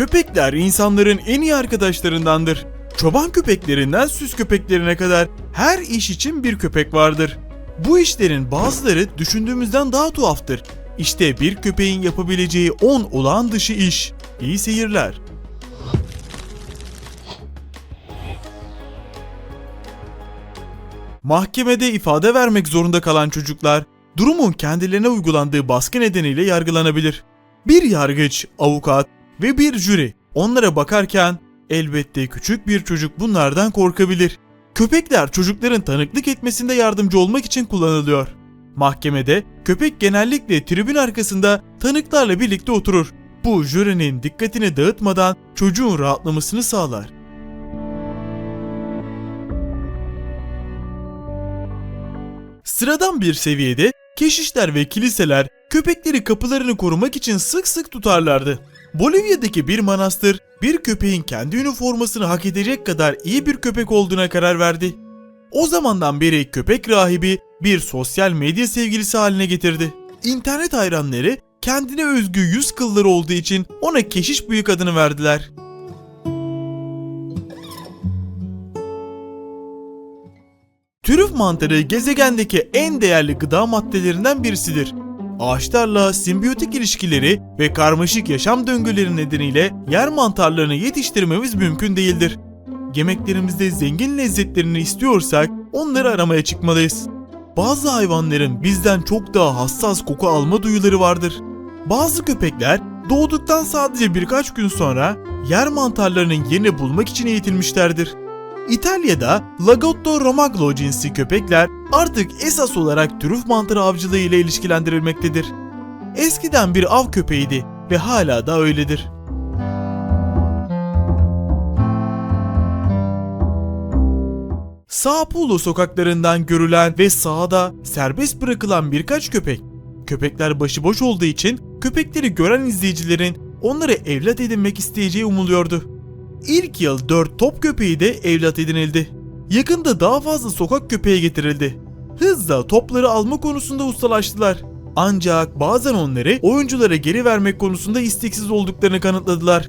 Köpekler insanların en iyi arkadaşlarındandır. Çoban köpeklerinden süs köpeklerine kadar her iş için bir köpek vardır. Bu işlerin bazıları düşündüğümüzden daha tuhaftır. İşte bir köpeğin yapabileceği 10 olağan dışı iş. İyi seyirler. Mahkemede ifade vermek zorunda kalan çocuklar, durumun kendilerine uygulandığı baskı nedeniyle yargılanabilir. Bir yargıç, avukat ve bir jüri onlara bakarken elbette küçük bir çocuk bunlardan korkabilir. Köpekler çocukların tanıklık etmesinde yardımcı olmak için kullanılıyor. Mahkemede köpek genellikle tribün arkasında tanıklarla birlikte oturur. Bu jürinin dikkatini dağıtmadan çocuğun rahatlamasını sağlar. Sıradan bir seviyede keşişler ve kiliseler köpekleri kapılarını korumak için sık sık tutarlardı. Bolivya'daki bir manastır bir köpeğin kendi üniformasını hak edecek kadar iyi bir köpek olduğuna karar verdi. O zamandan beri köpek rahibi bir sosyal medya sevgilisi haline getirdi. İnternet hayranları kendine özgü yüz kılları olduğu için ona keşiş büyük adını verdiler. Trüf mantarı gezegendeki en değerli gıda maddelerinden birisidir. Ağaçlarla simbiyotik ilişkileri ve karmaşık yaşam döngüleri nedeniyle yer mantarlarını yetiştirmemiz mümkün değildir. Yemeklerimizde zengin lezzetlerini istiyorsak onları aramaya çıkmalıyız. Bazı hayvanların bizden çok daha hassas koku alma duyuları vardır. Bazı köpekler doğduktan sadece birkaç gün sonra yer mantarlarının yerini bulmak için eğitilmişlerdir. İtalya'da Lagotto Romaglo cinsi köpekler artık esas olarak trüf mantarı avcılığı ile ilişkilendirilmektedir. Eskiden bir av köpeğiydi ve hala da öyledir. Sao sokaklarından görülen ve sahada serbest bırakılan birkaç köpek. Köpekler başıboş olduğu için köpekleri gören izleyicilerin onları evlat edinmek isteyeceği umuluyordu. İlk yıl 4 top köpeği de evlat edinildi. Yakında daha fazla sokak köpeği getirildi. Hızla topları alma konusunda ustalaştılar. Ancak bazen onları oyunculara geri vermek konusunda isteksiz olduklarını kanıtladılar.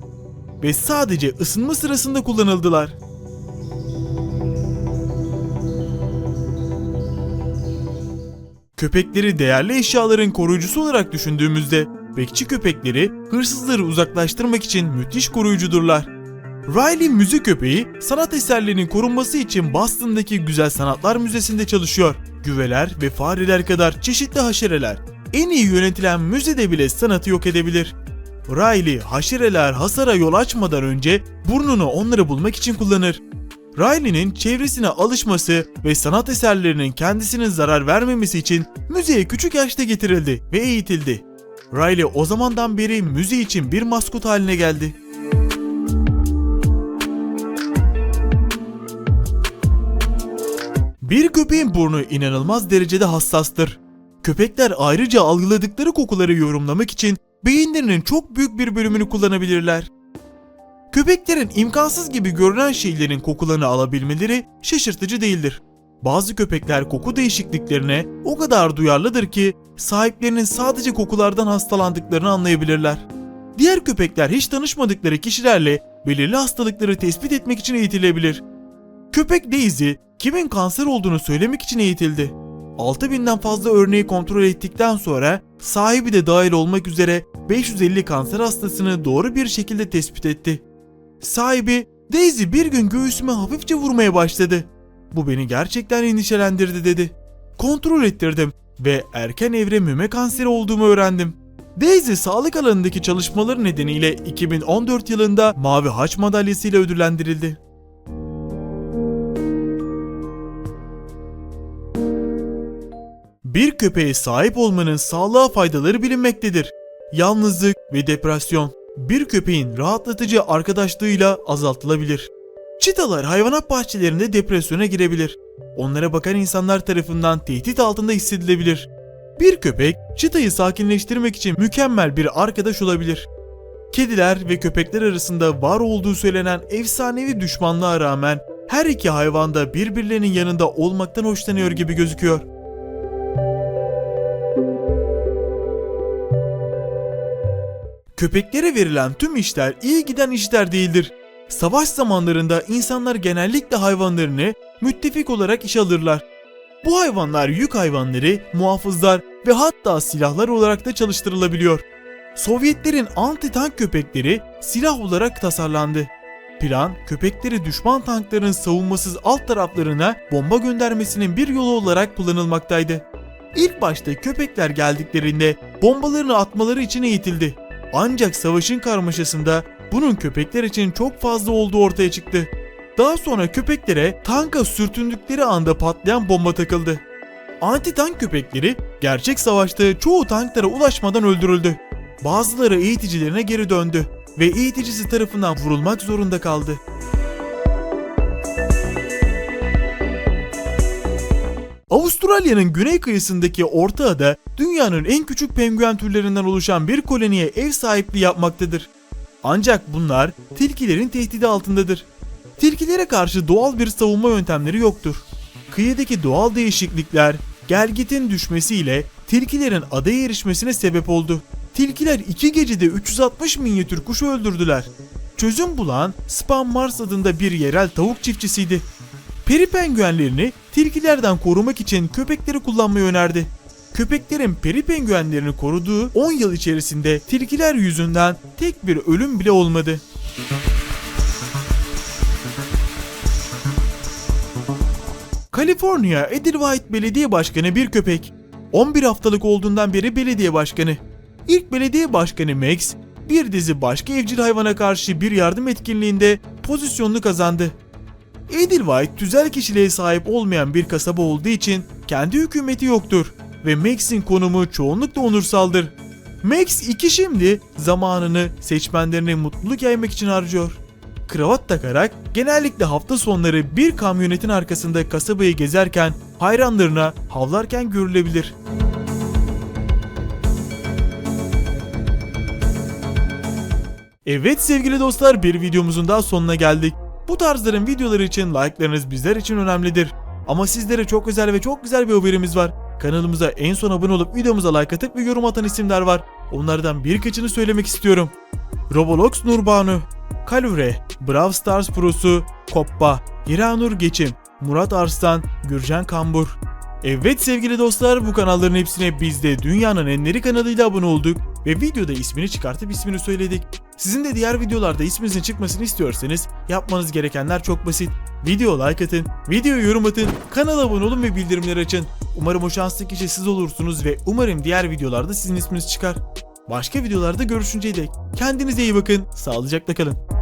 Ve sadece ısınma sırasında kullanıldılar. Köpekleri değerli eşyaların koruyucusu olarak düşündüğümüzde bekçi köpekleri hırsızları uzaklaştırmak için müthiş koruyucudurlar. Riley müzik köpeği sanat eserlerinin korunması için Boston'daki Güzel Sanatlar Müzesi'nde çalışıyor. Güveler ve fareler kadar çeşitli haşereler en iyi yönetilen müzede bile sanatı yok edebilir. Riley haşereler hasara yol açmadan önce burnunu onları bulmak için kullanır. Riley'nin çevresine alışması ve sanat eserlerinin kendisine zarar vermemesi için müzeye küçük yaşta getirildi ve eğitildi. Riley o zamandan beri müze için bir maskot haline geldi. Bir köpeğin burnu inanılmaz derecede hassastır. Köpekler ayrıca algıladıkları kokuları yorumlamak için beyinlerinin çok büyük bir bölümünü kullanabilirler. Köpeklerin imkansız gibi görünen şeylerin kokularını alabilmeleri şaşırtıcı değildir. Bazı köpekler koku değişikliklerine o kadar duyarlıdır ki sahiplerinin sadece kokulardan hastalandıklarını anlayabilirler. Diğer köpekler hiç tanışmadıkları kişilerle belirli hastalıkları tespit etmek için eğitilebilir. Köpek Daisy kimin kanser olduğunu söylemek için eğitildi. 6000'den fazla örneği kontrol ettikten sonra sahibi de dahil olmak üzere 550 kanser hastasını doğru bir şekilde tespit etti. Sahibi Daisy bir gün göğsüme hafifçe vurmaya başladı. Bu beni gerçekten endişelendirdi dedi. Kontrol ettirdim ve erken evre meme kanseri olduğumu öğrendim. Daisy sağlık alanındaki çalışmaları nedeniyle 2014 yılında Mavi Haç Madalyası ile ödüllendirildi. Bir köpeğe sahip olmanın sağlığa faydaları bilinmektedir. Yalnızlık ve depresyon bir köpeğin rahatlatıcı arkadaşlığıyla azaltılabilir. Çitalar hayvanat bahçelerinde depresyona girebilir. Onlara bakan insanlar tarafından tehdit altında hissedilebilir. Bir köpek çitayı sakinleştirmek için mükemmel bir arkadaş olabilir. Kediler ve köpekler arasında var olduğu söylenen efsanevi düşmanlığa rağmen her iki hayvan da birbirlerinin yanında olmaktan hoşlanıyor gibi gözüküyor. Köpeklere verilen tüm işler iyi giden işler değildir. Savaş zamanlarında insanlar genellikle hayvanlarını müttefik olarak işe alırlar. Bu hayvanlar yük hayvanları, muhafızlar ve hatta silahlar olarak da çalıştırılabiliyor. Sovyetlerin anti-tank köpekleri silah olarak tasarlandı. Plan, köpekleri düşman tankların savunmasız alt taraflarına bomba göndermesinin bir yolu olarak kullanılmaktaydı. İlk başta köpekler geldiklerinde bombalarını atmaları için eğitildi. Ancak savaşın karmaşasında bunun köpekler için çok fazla olduğu ortaya çıktı. Daha sonra köpeklere tanka sürtündükleri anda patlayan bomba takıldı. Anti-tank köpekleri gerçek savaşta çoğu tanklara ulaşmadan öldürüldü. Bazıları eğiticilerine geri döndü ve eğiticisi tarafından vurulmak zorunda kaldı. Avustralya'nın güney kıyısındaki Orta Ada, dünyanın en küçük penguen türlerinden oluşan bir koloniye ev sahipliği yapmaktadır. Ancak bunlar tilkilerin tehdidi altındadır. Tilkilere karşı doğal bir savunma yöntemleri yoktur. Kıyıdaki doğal değişiklikler, gelgitin düşmesiyle tilkilerin adaya erişmesine sebep oldu. Tilkiler iki gecede 360 minyatür kuşu öldürdüler. Çözüm bulan Spam Mars adında bir yerel tavuk çiftçisiydi. Peri penguenlerini tilkilerden korumak için köpekleri kullanmayı önerdi. Köpeklerin peri penguenlerini koruduğu 10 yıl içerisinde tilkiler yüzünden tek bir ölüm bile olmadı. Kaliforniya Edelweiss Belediye Başkanı bir köpek. 11 haftalık olduğundan beri belediye başkanı. İlk belediye başkanı Max, bir dizi başka evcil hayvana karşı bir yardım etkinliğinde pozisyonunu kazandı. Edelweiss tüzel kişiliğe sahip olmayan bir kasaba olduğu için kendi hükümeti yoktur ve Max'in konumu çoğunlukla onursaldır. Max iki şimdi zamanını seçmenlerine mutluluk yaymak için harcıyor. Kravat takarak genellikle hafta sonları bir kamyonetin arkasında kasabayı gezerken hayranlarına havlarken görülebilir. Evet sevgili dostlar bir videomuzun daha sonuna geldik. Bu tarzların videoları için like'larınız bizler için önemlidir. Ama sizlere çok özel ve çok güzel bir haberimiz var. Kanalımıza en son abone olup videomuza like atıp ve yorum atan isimler var. Onlardan birkaçını söylemek istiyorum. Roblox Nurbanu, Kalure, Brawl Stars Pro'su, Koppa, Hiranur Geçim, Murat Arslan, Gürcan Kambur. Evet sevgili dostlar bu kanalların hepsine biz de dünyanın enleri kanalıyla abone olduk ve videoda ismini çıkartıp ismini söyledik. Sizin de diğer videolarda isminizin çıkmasını istiyorsanız yapmanız gerekenler çok basit. Video like atın, video yorum atın, kanala abone olun ve bildirimleri açın. Umarım o şanslı kişi siz olursunuz ve umarım diğer videolarda sizin isminiz çıkar. Başka videolarda görüşünceye dek kendinize iyi bakın, sağlıcakla kalın.